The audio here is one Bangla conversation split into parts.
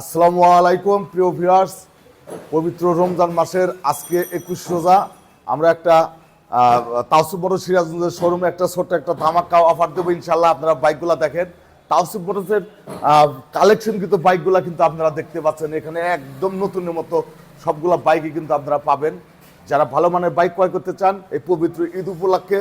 আসসালামু আলাইকুম, প্রিয় ভিউয়ার্স। পবিত্র রমজান মাসের আজকে একুশ রোজা। আমরা একটা তাওসিফ মোটর সিরাজগঞ্জের শোরুমে একটা ছোট্ট একটা ধামাকা অফার দেবো ইনশাল্লাহ আপনারা বাইকগুলো দেখেন। তাওসিফ মোটরসের কালেকশন কিন্তু বাইকগুলো কিন্তু আপনারা দেখতে পাচ্ছেন। এখানে একদম নতুনের মতো সবগুলা বাইকই কিন্তু আপনারা পাবেন। যারা ভালো মানের বাইক ক্রয় করতে চান, এই পবিত্র ঈদ উপলক্ষে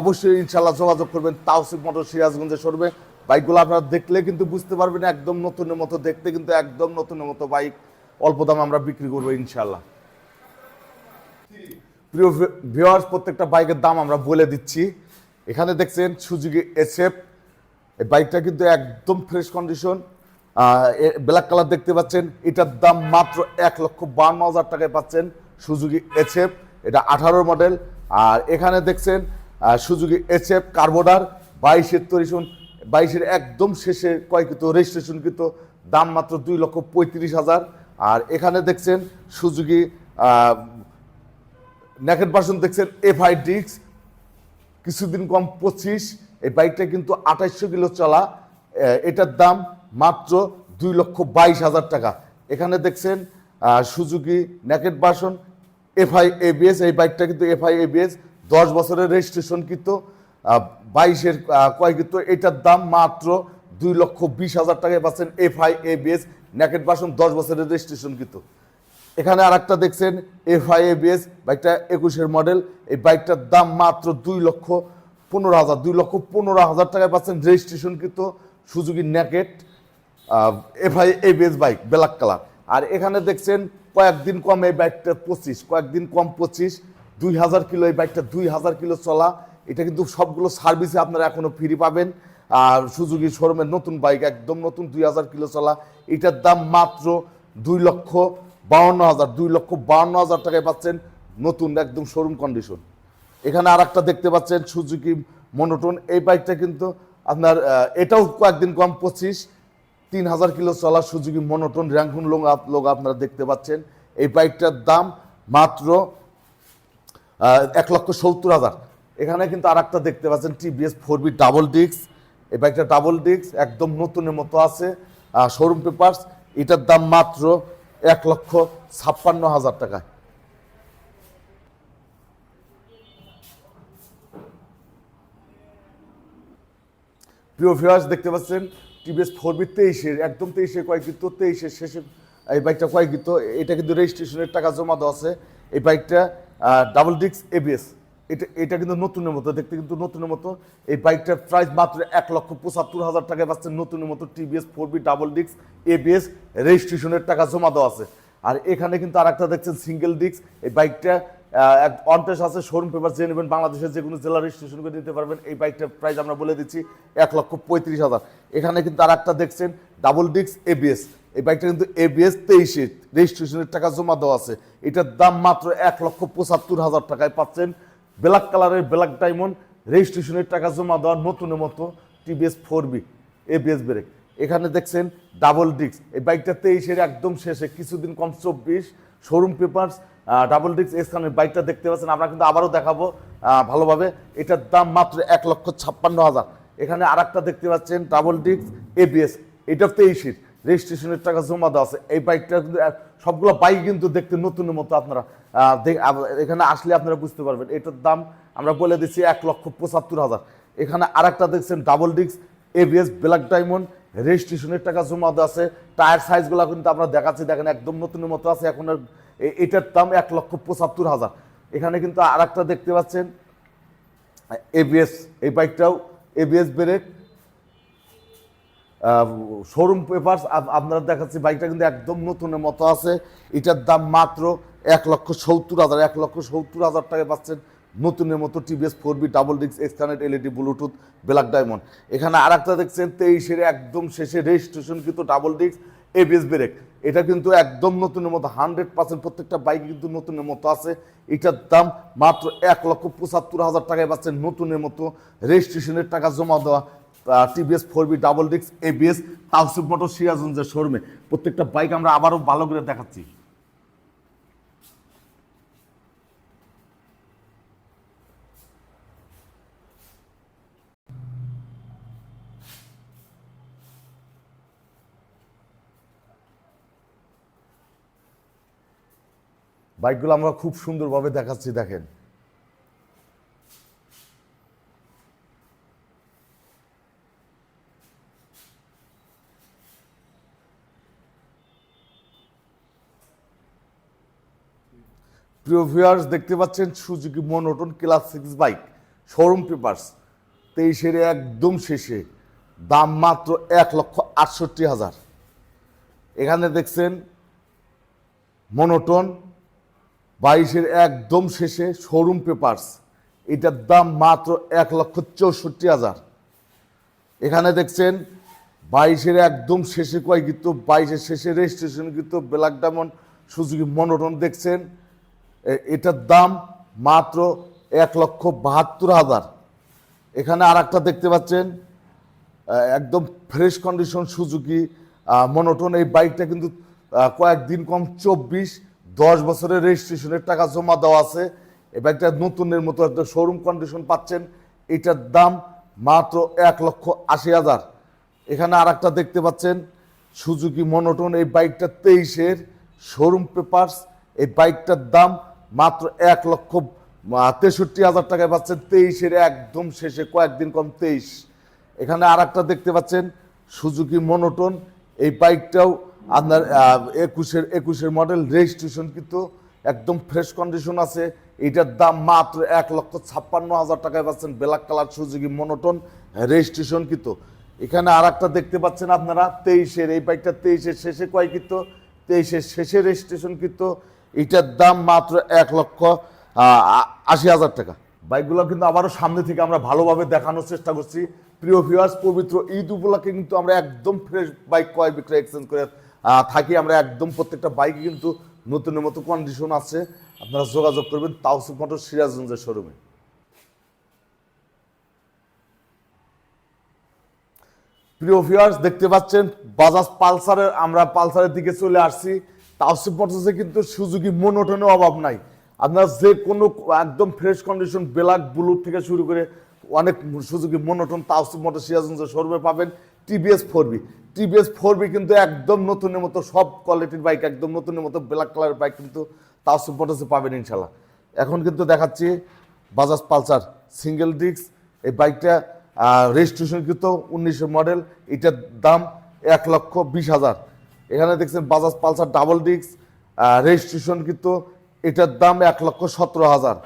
অবশ্যই ইনশাল্লাহ যোগাযোগ করবেন তাওসিফ মোটর সিরাজগঞ্জের শোরুমে বাইকগুলো আপনারা দেখলে কিন্তু বুঝতে পারবেন একদম নতুনের মতো, দেখতে কিন্তু একদম নতুনের মতো। বাইক অল্প দামে আমরা বিক্রি করব ইনশাল্লাহ প্রিয় ভিওয়ার্স প্রত্যেকটা বাইকের দাম আমরা বলে দিচ্ছি। এখানে দেখছেন সুজুকি এসএফ এই বাইকটা কিন্তু একদম ফ্রেশ কন্ডিশন ব্ল্যাক কালার দেখতে পাচ্ছেন। এটার দাম মাত্র এক লক্ষ বান্ন হাজার টাকায় পাচ্ছেন সুজুকি এসএফ এটা আঠারো মডেল আর এখানে দেখছেন সুজুকি এসএফ কার্বোডার বাইশের তরিশন বাইশের একদম শেষে কয়কৃত রেজিস্ট্রেশন কৃত দাম মাত্র দুই লক্ষ পঁয়ত্রিশ হাজার। আর এখানে দেখছেন সুজুকি নেকেট ভার্সন দেখছেন এফআই ডিক্স কিছুদিন কম পঁচিশ। এই বাইকটা কিন্তু আঠাইশশো কিলো চলা। এটার দাম মাত্র দুই লক্ষ বাইশ হাজার টাকা। এখানে দেখছেন সুজুকি নেকেট ভার্সন এফআই এবিএস এই বাইকটা কিন্তু এফআই এবিএস দশ বছরের রেজিস্ট্রেশন কিন্তু বাইশের কয় কিন্তু এটার দাম মাত্র দুই লক্ষ বিশ হাজার টাকায় পাচ্ছেন এফআই এবিএস ন্যাকেট ভার্সন দশ বছরের রেজিস্ট্রেশন কিন্তু এখানে আর একটা দেখছেন এফআই এবিএস বাইকটা একুশের মডেল এই বাইকটার দাম মাত্র দুই লক্ষ পনেরো হাজার, দুই লক্ষ পনেরো হাজার টাকায় পাচ্ছেন রেজিস্ট্রেশন কিন্তু Suzuki naked FI ABS bike, black colour. আর এখানে দেখছেন কয়েকদিন কম এই বাইকটা পঁচিশ, কয়েকদিন কম পঁচিশ, দুই হাজার কিলো এই বাইকটা দুই হাজার কিলো চলা এটা কিন্তু সবগুলো সার্ভিসে আপনারা এখনও ফ্রি পাবেন। আর সুজুকি শোরুমের নতুন বাইক, একদম নতুন দুই হাজার কিলো চলা। এটার দাম মাত্র দুই লক্ষ বাউন্ন হাজার, দুই লক্ষ বাউন্ন হাজার টাকায় পাচ্ছেন নতুন একদম শোরুম কন্ডিশন এখানে আর একটা দেখতে পাচ্ছেন সুজুকি মনোটন এই বাইকটা কিন্তু আপনার এটাও কয়েকদিন কম, পঁচিশ, তিন হাজার কিলো চলা সুজুকি মনোটন র্যাঙ্কুন লোক লোক আপনারা দেখতে পাচ্ছেন। এই বাইকটার দাম মাত্র এক লক্ষ সত্তর হাজার। এখানে কিন্তু আর একটা দেখতে পাচ্ছেন TVS four V double disc এই বাইকটা ডাবল ডিস্ক একদম নতুনের মতো আছে। শোরুম পেপার্স এটার দাম মাত্র এক লক্ষ ছাপ্পান্ন হাজার টাকা প্রিয় ভিউয়ার্স দেখতে পাচ্ছেন টিভিএস ফোর বি তেইশের, একদম তেইশে কিন্তু তেইশের শেষে, এই বাইকটা কয় কিন্তু এটা কিন্তু রেজিস্ট্রেশনের টাকা জমা দেওয়া আছে। এই বাইকটা ডাবল ডিস্ক এবিএস এটা এটা কিন্তু নতুনের মতো, দেখতে কিন্তু নতুনের মতো। এই বাইকটার প্রাইস মাত্র এক লক্ষ পঁচাত্তর হাজার টাকায় পাচ্ছেন নতুনের মতো TVS four V double disc ABS রেজিস্ট্রেশনের টাকা জমা দেওয়া আছে। আর এখানে কিন্তু আর একটা দেখছেন সিঙ্গেল ডিস্ক এই বাইকটা অনটেস আছে শোরুম পেপার যে নেবেন, বাংলাদেশের যে কোনো জেলা রেজিস্ট্রেশন করে নিতে পারবেন। এই বাইকটার প্রাইস আমরা বলে দিচ্ছি এক লক্ষ পঁয়ত্রিশ হাজার। এখানে কিন্তু আর একটা দেখছেন ডাবল ডিস্ক এবিএস এই বাইকটা কিন্তু এবিএস তেইশে রেজিস্ট্রেশনের টাকা জমা দেওয়া আছে। এটার দাম মাত্র এক লক্ষ পঁচাত্তর হাজার টাকায় পাচ্ছেন ব্ল্যাক কালারের ব্ল্যাক ডায়মন্ড, রেজিস্ট্রেশনের টাকা জমা দেওয়ার নতুনের মতো TVS four V, ABS brake. এখানে দেখছেন ডাবল ডিস্ক। এই বাইকটা তেইশের একদম শেষে, কিছুদিন কম চব্বিশ শোরুম পেপার্স ডাবল ডিস্ক এসখানের বাইকটা দেখতে পাচ্ছেন। আমরা কিন্তু আবারও দেখাবো ভালোভাবে। এটার দাম মাত্র এক লক্ষ ছাপ্পান্ন হাজার। এখানে আর দেখতে পাচ্ছেন ডাবল ডিস্ক এবিএস। এটা তেইশের। রেজিস্ট্রেশনের টাকা জমা দেওয়া আছে। এই বাইকটা কিন্তু সবগুলো বাইক কিন্তু দেখতে নতুনের মতো আপনারা এখানে আসলে আপনারা বুঝতে পারবেন। এটার দাম আমরা বলে দিচ্ছি এক লক্ষ পঁচাত্তর হাজার। এখানে আর একটা দেখছেন, double disc ABS black diamond, রেজিস্ট্রেশনের টাকা জমা দেওয়া আছে। টায়ার সাইজগুলো কিন্তু আমরা দেখাচ্ছি, দেখেন একদম নতুনের মতো আছে। এখন এটার দাম এক লক্ষ পঁচাত্তর হাজার। এখানে কিন্তু আর একটা দেখতে পাচ্ছেন এবিএস এই বাইকটাও এবিএস ব্রেক শোরুম পেপার্স আপনারা দেখাচ্ছি, বাইকটা কিন্তু একদম নতুনের মতো আছে। এটার দাম মাত্র এক লক্ষ সত্তর হাজার, এক লক্ষ সত্তর হাজার টাকা পাচ্ছেন নতুনের মতো টিভিএস ফোর বি ডাবল ডিক্স x connect LED Bluetooth black diamond এখানে আর একটা দেখছেন, তেইশের একদম শেষে রেজিস্ট্রেশন কিন্তু ডাবল ডিক্স এবিএস ব্রেক এটা কিন্তু একদম নতুনের মতো হান্ড্রেড পার্সেন্ট প্রত্যেকটা বাইক কিন্তু নতুনের মতো আছে। এটার দাম মাত্র এক লক্ষ পঁচাত্তর হাজার টাকায় পাচ্ছেন নতুনের মতো রেজিস্ট্রেশনের টাকা জমা দেওয়া। টিভিএস ফোর বি ডাবল ডিক্স এবিএস তাওসিফ মোটর সিরাজগঞ্জের শোরুমে প্রত্যেকটা বাইক আমরা আবারও ভালো করে দেখাচ্ছি। বাইকগুলো আমরা খুব সুন্দরভাবে দেখাচ্ছি, দেখেন। প্রিয় ভিউয়ার্স দেখতে পাচ্ছেন Suzuki monotone class six bike showroom papers তেইশের একদম শেষে, দাম মাত্র এক লক্ষ আটষট্টি হাজার। এখানে দেখছেন মনোটন বাইশের একদম শেষে শোরুম পেপার্স এটার দাম মাত্র এক লক্ষ চৌষট্টি হাজার। এখানে দেখছেন বাইশের একদম শেষে কয় কিন্তু বাইশের শেষে রেজিস্ট্রেশন কিন্তু ব্ল্যাক ডায়মন্ড সুজুকি মনোটন দেখছেন। এটার দাম মাত্র এক লক্ষ বাহাত্তর হাজার। এখানে আর একটা দেখতে পাচ্ছেন একদম ফ্রেশ কন্ডিশন সুজুকি মনোটন এই বাইকটা কিন্তু কয়েকদিন কম চব্বিশ, দশ বছরের রেজিস্ট্রেশনের টাকা জমা দেওয়া আছে। এই বাইকটা নতুনের মতো একটা শোরুম কন্ডিশন পাচ্ছেন। এটার দাম মাত্র এক লক্ষ আশি হাজার। এখানে আর একটা দেখতে পাচ্ছেন, সুজুকি মনোটন এই বাইকটা তেইশের শোরুম পেপার্স এই বাইকটার দাম মাত্র এক লক্ষ তেষট্টি হাজার টাকায় পাচ্ছেন তেইশের একদম শেষে, কয়েকদিন কম তেইশ। এখানে আর দেখতে পাচ্ছেন, সুজুকি মনোটন। এই বাইকটাও আপনার একুশের একুশের মডেল রেজিস্ট্রেশন কিন্তু একদম ফ্রেশ কন্ডিশন আছে। এটার দাম মাত্র এক লক্ষ ছাপ্পান্ন হাজার টাকায় পাচ্ছেন black colour Suzuki monotone registration কিন্তু। এখানে আর একটা দেখতে পাচ্ছেন আপনারা, তেইশের, এই বাইকটা তেইশের শেষে কয় কিন্তু, তেইশের শেষে রেজিস্ট্রেশন কিন্তু। এটার দাম মাত্র এক লক্ষ আশি হাজার টাকা। বাইকগুলো কিন্তু আবারও সামনে থেকে আমরা ভালোভাবে দেখানোর চেষ্টা করছি। প্রিয় ভিউয়ার্স পবিত্র ঈদ উপলক্ষে কিন্তু আমরা একদম ফ্রেশ বাইক ক্রয় বিক্রয় এক্সচেঞ্জ করে থাকি। আমরা একদম প্রত্যেকটা বাইকে কিন্তু নতুনের মতো কন্ডিশন আছে। আপনারা যোগাযোগ করবেন তাওসিফ মোটর সিরাজগঞ্জের শোরুমে প্রিয় ভিউয়ার্স দেখতে পাচ্ছেন বাজাজ পালসারের আমরা পালসারের দিকে চলে আসছি। তাওসিফ মোটরসে কিন্তু সুজুকি মনোটনের অভাব নাই। আপনার যে কোনো একদম ফ্রেশ কন্ডিশন ব্ল্যাক ব্লু থেকে শুরু করে অনেক সুজুকি মনোটন তাওসিফ মোটর সিরাজগঞ্জের শোরুমে পাবেন TVS four V TVS four V কিন্তু একদম নতুনের মতো, সব কোয়ালিটির বাইক একদম নতুনের মতো ব্ল্যাক কালারের বাইক কিন্তু তাওসিফ মোটরসে পাবেন ইনশাল্লাহ এখন কিন্তু দেখাচ্ছি বাজাজ পালসার সিঙ্গেল ডিস্ক এই বাইকটা রেজিস্ট্রেশন কিন্তু উনিশের মডেল এটার দাম এক লক্ষ বিশ হাজার। এখানে দেখছেন Bajaj Pulsar double disc registration কিন্তু এটার দাম এক লক্ষ সতেরো হাজার।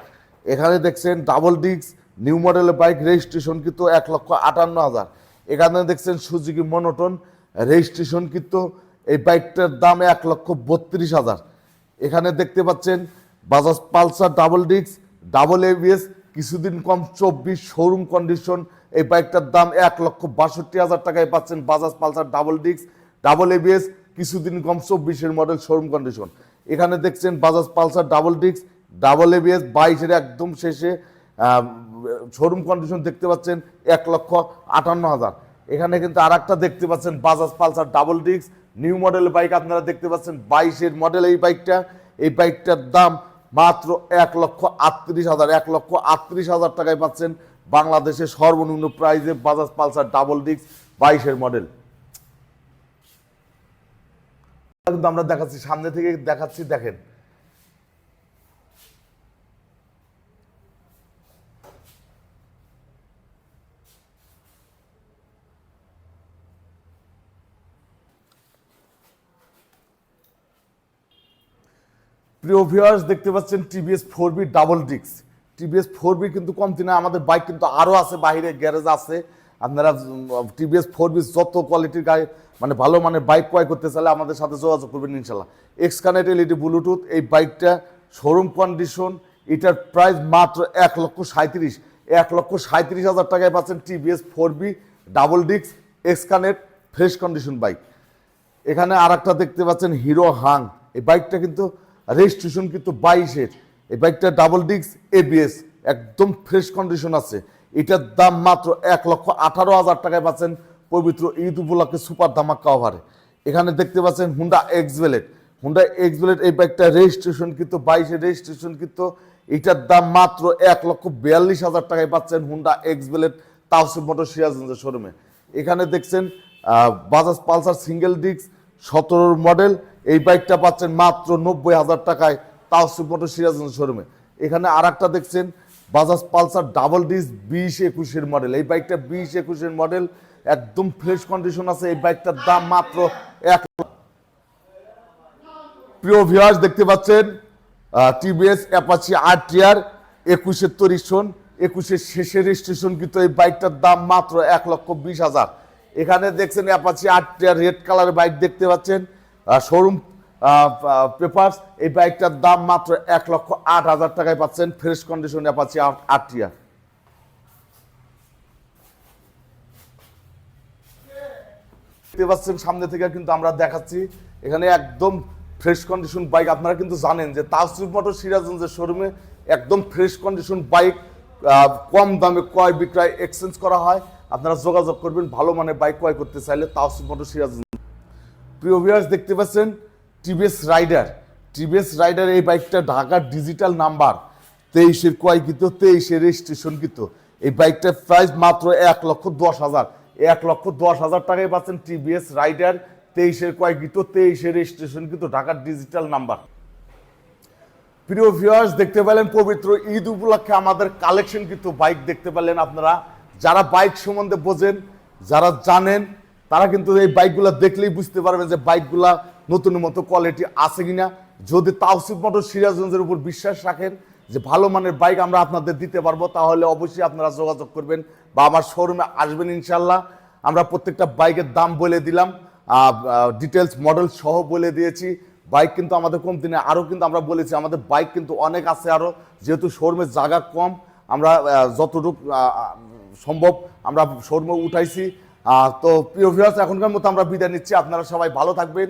এখানে দেখছেন ডাবল ডিস্ক নিউ মডেলের বাইক রেজিস্ট্রেশন কিন্তু এক লক্ষ আটান্ন হাজার। এখানে দেখছেন সুজুকি মনোটন রেজিস্ট্রেশন কিন্তু এই বাইকটার দাম এক লক্ষ বত্রিশ হাজার। এখানে দেখতে পাচ্ছেন Bajaj Pulsar double disc double ABS কিছুদিন কম চব্বিশ শোরুম কন্ডিশন এই বাইকটার দাম এক লক্ষ বাষট্টি হাজার টাকায় পাচ্ছেন Bajaj Pulsar double disc double ABS কিছুদিন কম চব্বিশের মডেল শোরুম কন্ডিশন এখানে দেখছেন Bajaj Pulsar double disc double ABS বাইশের একদম শেষে শোরুম কন্ডিশন দেখতে পাচ্ছেন এক লক্ষ আটান্ন হাজার। এখানে কিন্তু আর দেখতে পাচ্ছেন Bajaj Pulsar double disc new model bike আপনারা দেখতে পাচ্ছেন বাইশের মডেল এই বাইকটা এই বাইকটার দাম মাত্র এক লক্ষ আটত্রিশ হাজার। এক লক্ষ আটত্রিশ হাজার টাকায় পাচ্ছেন বাংলাদেশের সর্বনিম্ন প্রাইজে বাজাজ পালসার ডাবল ডিস্ক বাইশের মডেল কিন্তু আমরা দেখাচ্ছি, সামনে থেকে দেখাচ্ছি, দেখেন। প্রিয় ভিউয়ার্স দেখতে পাচ্ছেন টিভিএস ফোর বি ডাবল ডিক্স টিভিএস ফোর বি কিন্তু কমতি না, আমাদের বাইক কিন্তু আরও আছে, বাইরে গ্যারেজ আছে। আপনারা টিভিএস ফোর বি যত কোয়ালিটির গাড়ি মানে ভালো মানে বাইক ক্রয় করতে চাইলে আমাদের সাথে যোগাযোগ করবেন ইনশাল্লাহ এক্স কানেক্ট এলইডি ব্লুটুথ এই বাইকটা শোরুম কন্ডিশন এটার প্রাইস মাত্র এক লক্ষ সাঁত্রিশ এক লক্ষ সাঁত্রিশ হাজার টাকায় পাচ্ছেন টিভিএস ফোর বি ডাবল ডিক্স X connect fresh condition bike এখানে আর একটা দেখতে পাচ্ছেন হিরো হাং এই বাইকটা কিন্তু রেজিস্ট্রেশন কিন্তু বাইশের। এই বাইকটা ডাবল ডিস্ক এবিএস একদম ফ্রেশ কন্ডিশন আছে। এটার দাম মাত্র এক লক্ষ আঠারো হাজার টাকায় পাচ্ছেন পবিত্র ঈদ উপলক্ষে সুপার ধামাক্কা অফারে এখানে দেখতে পাচ্ছেন হুন্ডা এক্সবেলেট হুন্ডা এক্সবেলেট এই বাইকটা রেজিস্ট্রেশন কিন্তু বাইশে রেজিস্ট্রেশন কিন্তু এটার দাম মাত্র এক লক্ষ বিয়াল্লিশ হাজার টাকায় পাচ্ছেন হুন্ডা এক্সবেলেট তাওসিফ মোটর সিরাজগঞ্জের শোরুমে এখানে দেখছেন বাজাজ পালসার সিঙ্গেল ডিস্ক সতেরোর মডেল এই বাইকটা পাচ্ছেন মাত্র নব্বই হাজার টাকায় তাওসিফ মোটর সিরাজগঞ্জ শোরুমে এখানে আর দেখছেন বাজাজ পালসার ডাবল ডিস বিশ একুশের মডেল এই বাইকটা বিশ একুশের মডেল একদম ফ্রেশ কন্ডিশন আছে। এই বাইকটার দাম মাত্র এক প্রিয় ভিউয়ার্স দেখতে পাচ্ছেন টিভিএস অ্যাপাচি আর টিয়ার একুশের তরিশন একুশের শেষের স্টেশন কিন্তু এই বাইকটার দাম মাত্র এক লক্ষ বিশ হাজার। এখানে দেখছেন অ্যাপাচি আর টিয়ার রেড কালারের বাইক দেখতে পাচ্ছেন। শোরুম পেপারস এই বাইকটার দাম মাত্র এক লক্ষ আট হাজার টাকায় পাচ্ছেন। ফ্রেশ কন্ডিশন টিয়ার দেখতে পাচ্ছেন সামনে থেকে কিন্তু আমরা দেখাচ্ছি, এখানে একদম ফ্রেশ কন্ডিশন বাইক আপনারা কিন্তু জানেন যে তাসরিফ মোটর সিরাজগঞ্জের শোরুমে একদম ফ্রেশ কন্ডিশন বাইক কম দামে ক্রয় বিক্রয় এক্সচেঞ্জ করা হয়। আপনারা যোগাযোগ করবেন, ভালো মানের বাইক ক্রয় করতে চাইলে তাসরিফ মোটর সিরাজগঞ্জ। প্রিয় ভিউয়ার্স দেখতে পাচ্ছেন টিভিএস রাইডার টিভিএস রাইডার এই বাইকটা ঢাকার ডিজিটাল নাম্বার, তেইশের ক্রয় কিন্তু তেইশের রেজিস্ট্রেশন কিন্তু এই বাইকটার প্রাইস মাত্র এক লক্ষ দশ হাজার। এক লক্ষ দশ হাজার টাকায় পাচ্ছেন টিভিএস রাইডার, তেইশের ক্রয় কিন্তু তেইশের রেজিস্ট্রেশন কিন্তু ঢাকার ডিজিটাল নাম্বার। প্রিয় ভিউয়ার্স দেখতে পেলেন পবিত্র ঈদ উপলক্ষে আমাদের কালেকশন কিন্তু বাইক দেখতে পেলেন আপনারা। যারা বাইক সম্বন্ধে বোঝেন, যারা জানেন, তারা কিন্তু এই বাইকগুলো দেখলেই বুঝতে পারবেন যে বাইকগুলা নতুন মতো কোয়ালিটি আছে কিনা? যদি তাওসিফ মোটর সিরাজগঞ্জের উপর বিশ্বাস রাখেন যে ভালো মানের বাইক আমরা আপনাদের দিতে পারব, তাহলে অবশ্যই আপনারা যোগাযোগ করবেন বা আমার শোরুমে আসবেন ইনশাল্লাহ আমরা প্রত্যেকটা বাইকের দাম বলে দিলাম ডিটেলস মডেল সহ বলে দিয়েছি। বাইক কিন্তু আমাদের কম দিনে আরও কিন্তু আমরা বলেছি, আমাদের বাইক কিন্তু অনেক আছে আরও যেহেতু শোরুমের জায়গা কম, আমরা যতটুকু সম্ভব আমরা শোরুমে উঠাইছি। তো প্রিয় ভিউয়ার্স এখনকার মতো আমরা বিদায় নিচ্ছি। আপনারা সবাই ভালো থাকবেন।